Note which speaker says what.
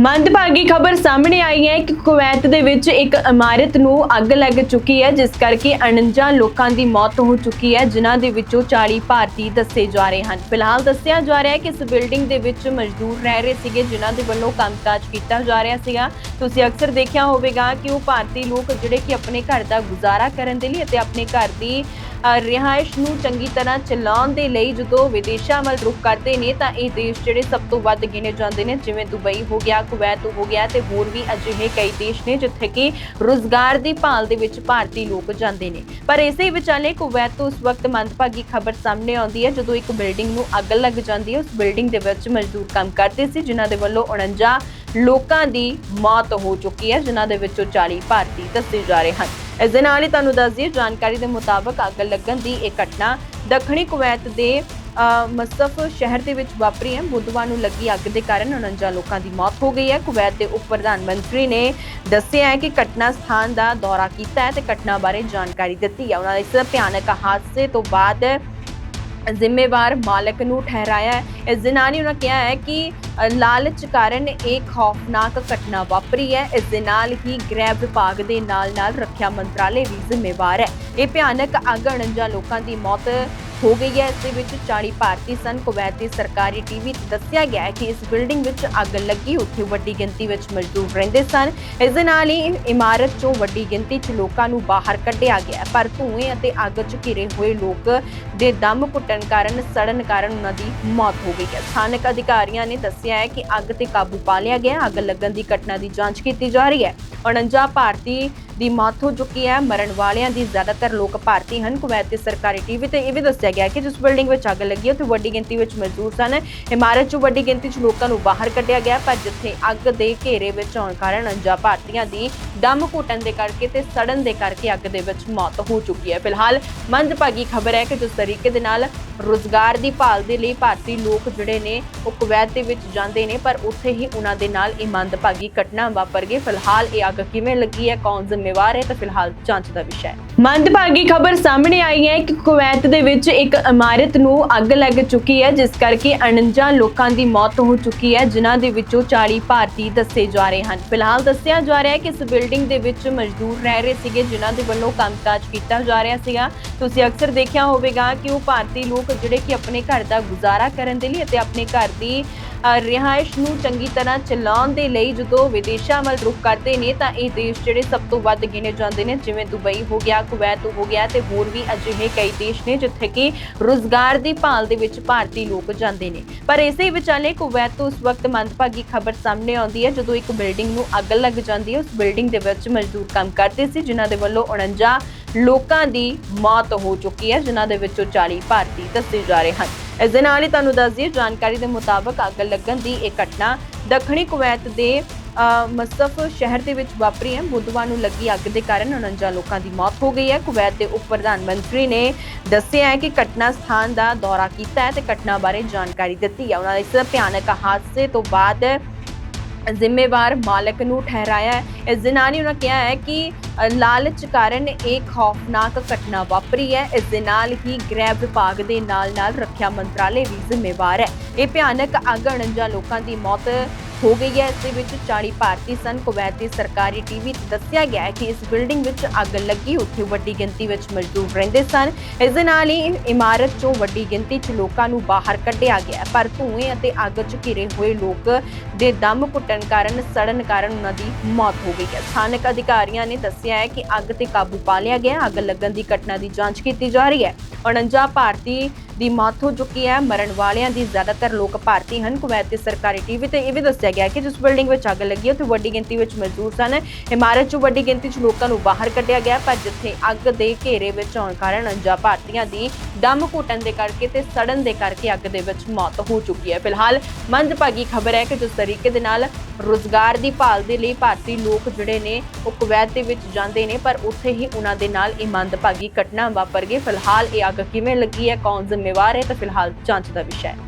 Speaker 1: ਮੰਦਭਾਗੀ ਖਬਰ ਸਾਹਮਣੇ ਆਈ ਹੈ ਕਿ ਕੁਵੈਤ ਦੇ ਵਿੱਚ ਇੱਕ ਇਮਾਰਤ ਨੂੰ ਅੱਗ ਲੱਗ ਚੁੱਕੀ ਹੈ, ਜਿਸ ਕਰਕੇ 49 ਲੋਕਾਂ ਦੀ ਮੌਤ ਹੋ ਚੁੱਕੀ ਹੈ, ਜਿਨ੍ਹਾਂ ਦੇ ਵਿੱਚੋਂ 40 ਭਾਰਤੀ ਦੱਸੇ ਜਾ ਰਹੇ ਹਨ। ਫਿਲਹਾਲ ਦੱਸਿਆ ਜਾ ਰਿਹਾ ਹੈ ਕਿ ਇਸ ਬਿਲਡਿੰਗ ਦੇ ਵਿੱਚ ਮਜ਼ਦੂਰ ਰਹਿ ਰਹੇ ਸੀਗੇ, ਜਿਨ੍ਹਾਂ ਦੇ ਵੱਲੋਂ ਕੰਮਕਾਜ ਕੀਤਾ ਜਾ ਰਿਹਾ ਸੀਗਾ। ਤੁਸੀਂ ਅਕਸਰ ਦੇਖਿਆ ਹੋਵੇਗਾ ਕਿ ਉਹ ਭਾਰਤੀ ਲੋਕ ਜਿਹੜੇ ਕਿ ਆਪਣੇ ਘਰ ਦਾ ਗੁਜ਼ਾਰਾ ਕਰਨ ਦੇ ਲਈ ਅਤੇ ਆਪਣੇ ਘਰ ਦੀ ਰਿਹਾਇਸ਼ ਨੂੰ ਚੰਗੀ ਤਰ੍ਹਾਂ ਚਲਾਉਣ ਦੇ ਲਈ ਜਦੋਂ ਵਿਦੇਸ਼ਾਂ ਵੱਲ ਰੁਖ ਕਰਦੇ ਨੇ, ਤਾਂ ਇਹ ਦੇਸ਼ ਜਿਹੜੇ ਸਭ ਤੋਂ ਵੱਧ ਗਿਣੇ ਜਾਂਦੇ ਨੇ, ਜਿਵੇਂ ਦੁਬਈ ਹੋ ਗਿਆ, ਕੁਵੈਤ ਹੋ ਗਿਆ ਤੇ ਹੋਰ ਵੀ ਅਜਿਹੇ ਕਈ ਦੇਸ਼ ਨੇ ਜਿੱਥੇ ਕਿ ਰੋਜ਼ਗਾਰ ਦੀ ਭਾਲ ਦੇ ਵਿੱਚ ਭਾਰਤੀ ਲੋਕ ਜਾਂਦੇ ਨੇ। ਪਰ ਇਸੇ ਵਿਚਾਲੇ ਕੁਵੈਤ ਤੋਂ ਉਸ ਵਕਤ ਮੰਦਭਾਗੀ ਖਬਰ ਸਾਹਮਣੇ ਆਉਂਦੀ ਹੈ, ਜਦੋਂ ਇੱਕ ਬਿਲਡਿੰਗ ਨੂੰ ਅੱਗ ਲੱਗ ਜਾਂਦੀ ਹੈ, ਉਸ ਬਿਲਡਿੰਗ ਦੇ ਵਿੱਚ ਮਜ਼ਦੂਰ ਕੰਮ ਕਰਦੇ ਸੀ, ਜਿਨ੍ਹਾਂ ਦੇ ਵੱਲੋਂ 49 ਲੋਕਾਂ ਦੀ ਮੌਤ ਹੋ ਚੁੱਕੀ ਹੈ, ਜਿਨ੍ਹਾਂ ਦੇ ਵਿੱਚੋਂ 40 ਭਾਰਤੀ ਦੱਸੇ ਜਾ ਰਹੇ ਹਨ। ਇਸ ਦੇ ਨਾਲ ਹੀ ਤੁਹਾਨੂੰ ਦੱਸ ਦਈਏ ਜਾਣਕਾਰੀ ਦੇ ਮੁਤਾਬਕ ਅੱਗ ਲੱਗਣ ਦੀ ਇਹ ਘਟਨਾ ਦੱਖਣੀ ਕੁਵੈਤ ਦੇ ਅ, ਸ਼ਹਿਰ ਦੇ ਵਿੱਚ ਵਾਪਰੀ ਹੈ। ਬੁੱਧਵਾਰ ਨੂੰ ਲੱਗੀ ਅੱਗ ਦੇ ਕਾਰਨ 49 ਲੋਕਾਂ ਦੀ ਮੌਤ ਹੋ ਗਈ ਹੈ। ਕੁਵੈਤ ਦੇ ਉਪ ਪ੍ਰਧਾਨ ਮੰਤਰੀ ਨੇ ਦੱਸਿਆ ਹੈ ਕਿ ਘਟਨਾ ਸਥਾਨ ਦਾ ਦੌਰਾ ਕੀਤਾ ਹੈ ਤੇ ਘਟਨਾ ਬਾਰੇ ਜਾਣਕਾਰੀ ਦਿੱਤੀ ਹੈ। ਉਹਨਾਂ ਇਸ ਭਿਆਨਕ ਹਾਦਸੇ ਤੋਂ ਬਾਅਦ ਜ਼ਿੰਮੇਵਾਰ ਮਾਲਕ ਨੂੰ ਠਹਿਰਾਇਆ ਹੈ। ਇਸ ਦੇ ਨਾਲ ਹੀ ਉਹਨਾਂ ਕਿਹਾ ਹੈ ਕਿ ਲਾਲਚ ਕਾਰਨ ਇਹ ਖੌਫਨਾਕ ਘਟਨਾ ਵਾਪਰੀ ਹੈ। ਇਸ ਦੇ ਨਾਲ ਹੀ ਗ੍ਰਹਿ ਵਿਭਾਗ ਦੇ ਨਾਲ ਨਾਲ ਰੱਖਿਆ ਮੰਤਰਾਲੇ ਵੀ ਜ਼ਿੰਮੇਵਾਰ ਹੈ। ਇਹ ਭਿਆਨਕ ਅੱਗ 49 ਲੋਕਾਂ ਦੀ ਮੌਤ ਹੋ ਗਈ ਹੈ। ਇਸ ਦੇ ਵਿੱਚ 40 ਭਾਰਤੀ ਸਨ, ਕੁਵੈਤ ਦੀ ਸਰਕਾਰੀ ਟੀਵੀ ਤੇ ਦੱਸਿਆ ਗਿਆ ਹੈ ਕਿ ਇਸ ਬਿਲਡਿੰਗ ਵਿੱਚ ਅੱਗ ਲੱਗੀ। ਉੱਥੇ ਵੱਡੀ ਗਿਣਤੀ ਵਿੱਚ ਮਜ਼ਦੂਰ ਰਹਿੰਦੇ ਸਨ। ਇਸ ਦੇ ਨਾਲ ਹੀ ਇਮਾਰਤ 'ਚੋਂ ਵੱਡੀ ਗਿਣਤੀ 'ਚ ਲੋਕਾਂ ਨੂੰ ਬਾਹਰ ਕੱਢਿਆ ਗਿਆ। ਪਰ ਧੂਏ ਅਤੇ ਅੱਗ 'ਚ ਘਿਰੇ ਹੋਏ ਲੋਕ ਦੇ ਦਮ ਘੁੱਟਣ ਕਾਰਨ, ਸੜਨ ਕਾਰਨ ਉਹਨਾਂ ਦੀ ਮੌਤ ਹੋ ਗਈ ਹੈ। ਸਥਾਨਕ ਅਧਿਕਾਰੀਆਂ ਨੇ ਦੱਸਿਆ ਹੈ ਕਿ ਅੱਗ ਤੇ ਕਾਬੂ ਪਾ ਲਿਆ ਗਿਆ ਅੱਗ ਲੱਗਣ ਦੀ ਘਟਨਾ ਦੀ ਜਾਂਚ ਕੀਤੀ ਜਾ ਰਹੀ ਹੈ। 49 ਭਾਰਤੀ ਦੀ ਮੌਤ ਹੋ ਚੁੱਕੀ ਹੈ। ਮਰਨ ਵਾਲਿਆਂ ਦੀ ਜ਼ਿਆਦਾਤਰ ਲੋਕ ਭਾਰਤੀ ਹਨ। ਕੁਵੈਤ ਦੀ ਸਰਕਾਰੀ ਟੀਵੀ ਤੇ ਇਹ ਵੀ ਦੱਸਿਆ ਗਿਆ ਕਿ ਜਿਸ ਬਿਲਡਿੰਗ ਵਿੱਚ ਅੱਗ ਲੱਗੀ ਉੱਥੇ ਵੱਡੀ ਗਿਣਤੀ ਵਿੱਚ ਮਜ਼ਦੂਰ ਸਨ। ਇਮਾਰਤ 'ਚ ਵੱਡੀ ਗਿਣਤੀ 'ਚ ਲੋਕਾਂ ਨੂੰ ਬਾਹਰ ਕੱਢਿਆ ਗਿਆ, ਪਰ ਜਿੱਥੇ ਅੱਗ ਦੇ ਘੇਰੇ ਵਿੱਚ ਆਉਣ ਕਾਰਨ 49 ਭਾਰਤੀਆਂ ਦੀ ਦਮ ਘੁੱਟਣ ਦੇ ਕਰਕੇ ਤੇ ਸੜਨ ਦੇ ਕਰਕੇ ਅੱਗ ਦੇ ਵਿੱਚ ਮੌਤ ਹੋ ਚੁੱਕੀ ਹੈ। ਫਿਲਹਾਲ ਮੰਦਭਾਗੀ ਖਬਰ ਹੈ ਕਿ ਜਿਸ ਤਰੀਕੇ ਦੇ ਨਾਲ ਰੋਜ਼ਗਾਰ ਦੀ ਭਾਲ ਦੇ ਲਈ ਭਾਰਤੀ ਲੋਕ ਜਿਹੜੇ ਨੇ, ਉਹ ਕੁਵੈਤ ਦੇ ਵਿੱਚ ਜਾਂਦੇ ਨੇ, ਪਰ ਉੱਥੇ ਹੀ ਉਹਨਾਂ ਦੇ ਨਾਲ ਇਹ ਮੰਦਭਾਗੀ ਘਟਨਾ ਵਾਪਰ ਗਈ। ਫਿਲਹਾਲ ਇਹ ਅੱਗ ਕਿਵੇਂ ਲੱਗੀ ਹੈ, ਕੌਣ ਜ਼ਿੰਮੇਵਾਰ ਹੈ ਤਾਂ ਫਿਲਹਾਲ ਜਾਂਚ ਦਾ ਵਿਸ਼ਾ ਹੈ। ਮੰਦਭਾਗੀ ਖਬਰ ਸਾਹਮਣੇ ਆਈ ਹੈ ਕਿ ਕੁਵੈਤ ਦੇ ਵਿੱਚ ਇੱਕ ਇਮਾਰਤ ਨੂੰ ਅੱਗ ਲੱਗ ਚੁੱਕੀ ਹੈ, ਜਿਸ ਕਰਕੇ 49 ਲੋਕਾਂ ਦੀ ਮੌਤ ਹੋ ਚੁੱਕੀ ਹੈ, ਜਿਨ੍ਹਾਂ ਦੇ ਵਿੱਚੋਂ 40 ਭਾਰਤੀ ਦੱਸੇ ਜਾ ਰਹੇ ਹਨ। ਫਿਲਹਾਲ ਦੱਸਿਆ ਜਾ ਰਿਹਾ ਹੈ ਕਿ ਇਸ ਬਿਲਡਿੰਗ ਦੇ ਵਿੱਚ ਮਜ਼ਦੂਰ ਰਹਿ ਰਹੇ ਸੀਗੇ, ਜਿਨ੍ਹਾਂ ਦੇ ਵੱਲੋਂ ਕੰਮਕਾਜ ਕੀਤਾ ਜਾ ਰਿਹਾ ਸੀਗਾ। ਤੁਸੀਂ ਅਕਸਰ ਦੇਖਿਆ ਹੋਵੇਗਾ ਕਿ ਉਹ ਭਾਰਤੀ ਲੋਕ ਜਿਹੜੇ ਕਿ ਆਪਣੇ ਘਰ ਦਾ ਗੁਜ਼ਾਰਾ ਕਰਨ ਦੇ ਲਈ ਅਤੇ ਆਪਣੇ ਘਰ ਦੀ ਰਿਹਾਇਸ਼ ਨੂੰ ਚੰਗੀ ਤਰ੍ਹਾਂ ਚਲਾਉਣ ਦੇ ਲਈ ਜਦੋਂ ਵਿਦੇਸ਼ਾਂ ਵੱਲ ਰੁਖ ਕਰਦੇ ਨੇ, ਤਾਂ ਇਹ ਦੇਸ਼ ਜਿਹੜੇ ਸਭ ਤੋਂ ਵੱਧ ਗਿਣੇ ਜਾਂਦੇ ਨੇ, ਜਿਵੇਂ ਦੁਬਈ ਹੋ ਗਿਆ, ਕੁਵੈਤ ਹੋ ਗਿਆ ਤੇ ਹੋਰ ਵੀ ਅਜਿਹੇ ਕਈ ਦੇਸ਼ ਨੇ ਜਿੱਥੇ ਕਿ ਰੋਜ਼ਗਾਰ ਦੀ ਭਾਲ ਦੇ ਵਿੱਚ ਭਾਰਤੀ ਲੋਕ ਜਾਂਦੇ ਨੇ। ਪਰ ਇਸੇ ਵਿਚਾਲੇ ਕੁਵੈਤ ਤੋਂ ਉਸ ਵਕਤ ਮੰਦਭਾਗੀ ਖਬਰ ਸਾਹਮਣੇ ਆਉਂਦੀ ਹੈ, ਜਦੋਂ ਇੱਕ ਬਿਲਡਿੰਗ ਨੂੰ ਅੱਗ ਲੱਗ ਜਾਂਦੀ ਹੈ, ਉਸ ਬਿਲਡਿੰਗ ਦੇ ਵਿੱਚ ਮਜ਼ਦੂਰ ਕੰਮ ਕਰਦੇ ਸੀ, ਜਿਨ੍ਹਾਂ ਦੇ ਵੱਲੋਂ 49 ਲੋਕਾਂ ਦੀ ਮੌਤ ਹੋ ਚੁੱਕੀ ਹੈ, ਜਿਨ੍ਹਾਂ ਦੇ ਵਿੱਚੋਂ 40 ਭਾਰਤੀ ਦੱਸੇ ਜਾ ਰਹੇ ਹਨ। ਇਸ ਦੇ ਨਾਲ ਹੀ ਤੁਹਾਨੂੰ ਦੱਸ ਦਈਏ ਜਾਣਕਾਰੀ ਦੇ ਮੁਤਾਬਕ ਅੱਗ ਲੱਗਣ ਦੀ ਇਹ ਘਟਨਾ ਦੱਖਣੀ ਕੁਵੈਤ ਦੇ ਅ, ਸ਼ਹਿਰ ਦੇ ਵਿੱਚ ਵਾਪਰੀ ਹੈ। ਬੁੱਧਵਾਰ ਨੂੰ ਲੱਗੀ ਅੱਗ ਦੇ ਕਾਰਨ 49 ਲੋਕਾਂ ਦੀ ਮੌਤ ਹੋ ਗਈ ਹੈ। ਕੁਵੈਤ ਦੇ ਉਪ ਪ੍ਰਧਾਨ ਮੰਤਰੀ ਨੇ ਦੱਸਿਆ ਹੈ ਕਿ ਘਟਨਾ ਸਥਾਨ ਦਾ ਦੌਰਾ ਕੀਤਾ ਹੈ ਤੇ ਘਟਨਾ ਬਾਰੇ ਜਾਣਕਾਰੀ ਦਿੱਤੀ ਹੈ। ਉਹਨਾਂ ਇਸ ਭਿਆਨਕ ਹਾਦਸੇ ਤੋਂ ਬਾਅਦ ਜ਼ਿੰਮੇਵਾਰ ਮਾਲਕ ਨੂੰ ਠਹਿਰਾਇਆ ਹੈ। ਇਸ ਦੇ ਨਾਲ ਹੀ ਉਹਨਾਂ ਕਿਹਾ ਹੈ ਕਿ ਲਾਲਚ ਕਾਰਨ ਇਹ ਖੌਫਨਾਕ ਘਟਨਾ ਵਾਪਰੀ ਹੈ। ਇਸ ਦੇ ਨਾਲ ਹੀ ਗ੍ਰਹਿ ਵਿਭਾਗ ਦੇ ਨਾਲ ਨਾਲ ਰੱਖਿਆ ਮੰਤਰਾਲੇ ਵੀ ਜ਼ਿੰਮੇਵਾਰ ਹੈ। ਇਹ ਭਿਆਨਕ ਅੱਗ 49 ਲੋਕਾਂ ਦੀ ਮੌਤ ਹੋ ਗਈ ਹੈ। ਇਸ ਦੇ ਵਿੱਚ 40 ਭਾਰਤੀ ਸਨ, ਕੁਵੈਤ ਦੀ ਸਰਕਾਰੀ ਟੀਵੀ ਤੇ ਦੱਸਿਆ ਗਿਆ ਹੈ ਕਿ ਇਸ ਬਿਲਡਿੰਗ ਵਿੱਚ ਅੱਗ ਲੱਗੀ। ਉੱਥੇ ਵੱਡੀ ਗਿਣਤੀ ਵਿੱਚ ਮਜ਼ਦੂਰ ਰਹਿੰਦੇ ਸਨ। ਇਸ ਦੇ ਨਾਲ ਹੀ ਇਮਾਰਤ 'ਚੋਂ ਵੱਡੀ ਗਿਣਤੀ 'ਚ ਲੋਕਾਂ ਨੂੰ ਬਾਹਰ ਕੱਢਿਆ ਗਿਆ। ਪਰ ਧੂਏ ਅਤੇ ਅੱਗ 'ਚ ਘਿਰੇ ਹੋਏ ਲੋਕ ਦੇ ਦਮ ਘੁੱਟਣ ਕਾਰਨ, ਸੜਨ ਕਾਰਨ ਉਹਨਾਂ ਦੀ ਮੌਤ ਹੋ ਗਈ ਹੈ। ਸਥਾਨਕ ਅਧਿਕਾਰੀਆਂ ਨੇ ਦੱਸਿਆ ਹੈ ਕਿ ਅੱਗ ਤੇ ਕਾਬੂ ਪਾ ਲਿਆ ਗਿਆ ਅੱਗ ਲੱਗਣ ਦੀ ਘਟਨਾ ਦੀ ਜਾਂਚ ਕੀਤੀ ਜਾ ਰਹੀ ਹੈ। 49 ਭਾਰਤੀ ਦੀ ਮੌਤ ਹੋ ਚੁੱਕੀ ਹੈ। ਮਰਨ ਵਾਲਿਆਂ ਦੀ ਜ਼ਿਆਦਾਤਰ ਲੋਕ ਭਾਰਤੀ ਹਨ। ਕੁਵੈਤ ਦੀ ਸਰਕਾਰੀ ਟੀਵੀ ਤੇ ਇਹ ਵੀ ਦੱਸਿਆ ਗਿਆ ਕਿ ਜਿਸ ਬਿਲਡਿੰਗ ਵਿੱਚ ਅੱਗ ਲੱਗੀ ਉੱਥੇ ਵੱਡੀ ਗਿਣਤੀ ਵਿੱਚ ਮਜ਼ਦੂਰ ਸਨ। ਇਮਾਰਤ 'ਚ ਵੱਡੀ ਗਿਣਤੀ 'ਚ ਲੋਕਾਂ ਨੂੰ ਬਾਹਰ ਕੱਢਿਆ ਗਿਆ, ਪਰ ਜਿੱਥੇ ਅੱਗ ਦੇ ਘੇਰੇ ਵਿੱਚ ਆਉਣ ਕਾਰਨ 49 ਭਾਰਤੀਆਂ ਦੀ ਦਮ ਘੁੱਟਣ ਦੇ ਕਰਕੇ ਤੇ ਸੜਨ ਦੇ ਕਰਕੇ ਅੱਗ ਦੇ ਵਿੱਚ ਮੌਤ ਹੋ ਚੁੱਕੀ ਹੈ। ਫਿਲਹਾਲ ਮੰਦਭਾਗੀ ਖਬਰ ਹੈ ਕਿ ਜਿਸ ਤਰੀਕੇ ਦੇ ਨਾਲ ਰੋਜ਼ਗਾਰ ਦੀ ਭਾਲ ਦੇ ਲਈ ਭਾਰਤੀ ਲੋਕ ਜਿਹੜੇ ਨੇ, ਉਹ ਕੁਵੈਤ ਦੇ ਵਿੱਚ ਜਾਂਦੇ ਨੇ, ਪਰ ਉੱਥੇ ਹੀ ਉਹਨਾਂ ਦੇ ਨਾਲ ਇਹ ਮੰਦਭਾਗੀ ਘਟਨਾ ਵਾਪਰ ਗਈ। ਫਿਲਹਾਲ ਇਹ ਅੱਗ ਕਿਵੇਂ ਲੱਗੀ ਹੈ, ਕੌਣ ਜ਼ਿੰਮੇਵਾਰ ਹੈ ਤਾਂ ਫਿਲਹਾਲ ਜਾਂਚ ਦਾ ਵਿਸ਼ਾ ਹੈ।